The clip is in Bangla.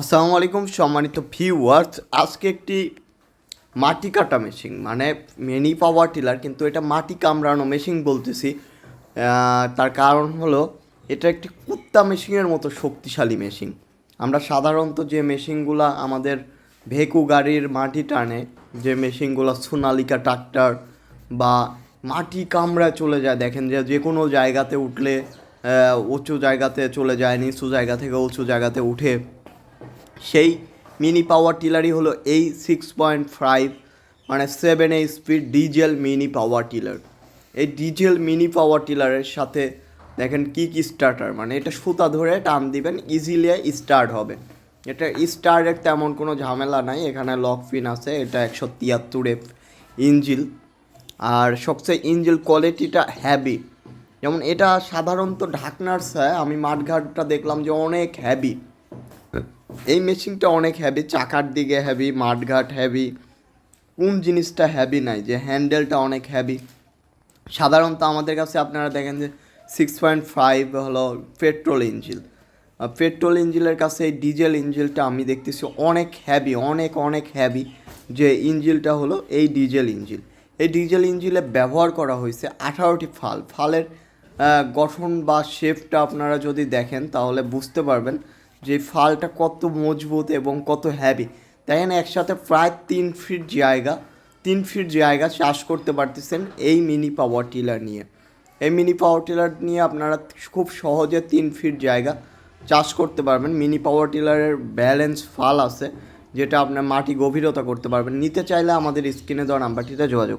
আসসালামু আলাইকুম, সম্মানিত ভিউয়ার্স আজকে একটি মাটি কাটা মেশিন মানে মিনি পাওয়ার টিলার কিন্তু এটা মাটি কামড়ানো মেশিন বলতেছি। তার কারণ হলো, এটা একটি কুত্তা মেশিনের মতো শক্তিশালী মেশিন আমরা সাধারণত যে মেশিনগুলো আমাদের ভেকু গাড়ির মাটি টানে, যে মেশিনগুলো সোনালিকা ট্রাক্টর বা মাটি কামড়ায় চলে যায়, দেখেন যে যে কোনো জায়গাতে উঠলে উঁচু জায়গাতে চলে যায়, নিচু জায়গা থেকে উঁচু জায়গাতে উঠে সেই মিনি পাওয়ার টিলারই হলো এই সিক্স পয়েন্ট ফাইভ মানে সেভেন এই speed diesel mini power tiller এই ডিজেল মিনি পাওয়ার টিলারের সাথে দেখেন কি কি স্টার্টার মানে এটা সুতা ধরে টান দিবেন ইজিলি স্টার্ট হবে। এটা স্টার্টের তেমন কোনো ঝামেলা নাই, এখানে লক পিন আছে, এটা একশো তিয়াত্তর এফ ইঞ্জিল। আর সবচেয়ে ইঞ্জিল কোয়ালিটিটা হ্যাভি যেমন এটা সাধারণত ঢাকনার আমি মাঠঘাটটা দেখলাম যে অনেক হ্যাভি এই মেশিনটা অনেক হ্যাভি চাকার দিকে হ্যাভি মাঠঘাট হ্যাভি কোন জিনিসটা হ্যাভি নাই, যে হ্যান্ডেলটা অনেক হ্যাভি সাধারণত আমাদের কাছে আপনারা দেখেন যে সিক্স পয়েন্ট ফাইভ হলো পেট্রোল ইঞ্জিল পেট্রোল ইঞ্জিলের কাছে এই ডিজেল ইঞ্জিলটা আমি দেখতেছি অনেক হ্যাভি অনেক অনেক হ্যাভি যে ইঞ্জিলটা হলো এই ডিজেল ইঞ্জিল এই ডিজেল ইঞ্জিলে ব্যবহার করা হয়েছে আঠারোটি ফাল। ফালের গঠন বা শেপটা আপনারা যদি দেখেন তাহলে বুঝতে পারবেন। যে ফালটা কত মজবুত এবং কত হ্যাভি দেখেন একসাথে প্রায় তিন ফিট জায়গা, তিন ফিট জায়গা চাষ করতে পারতেছেন এই মিনি পাওয়ার টিলার নিয়ে। এই মিনি পাওয়ার টিলার নিয়ে আপনারা খুব সহজে তিন ফিট জায়গা চাষ করতে পারবেন। মিনি পাওয়ার টিলারের ব্যালেন্স ফাল আছে, যেটা আপনার মাটি গভীরতা করতে পারবেন। নিতে চাইলে আমাদের স্ক্রিনে দেওয়া নাম্বারটিতে যোগাযোগ